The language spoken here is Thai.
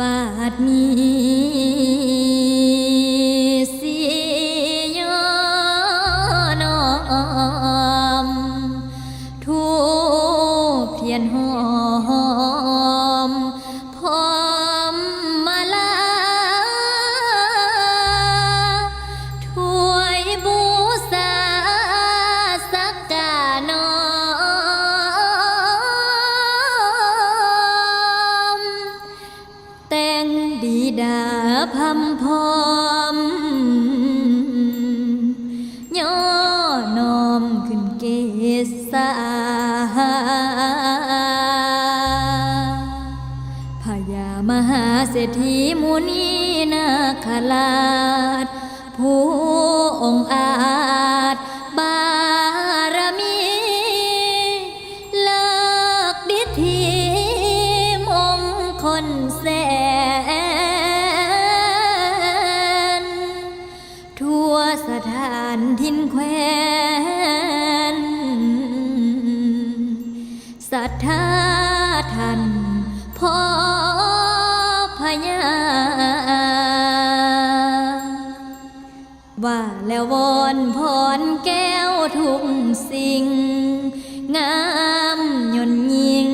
บาดนี้ ดาพัมพอมย่อนอมขึ้นเกษาพญามหาเศรษฐีมุนีนาคราดผู้องอาานทินแควนศรัทธาท่านพ่อพญาว่าแล้ววอนพรแก้วทุกสิ่ง งามยนยิง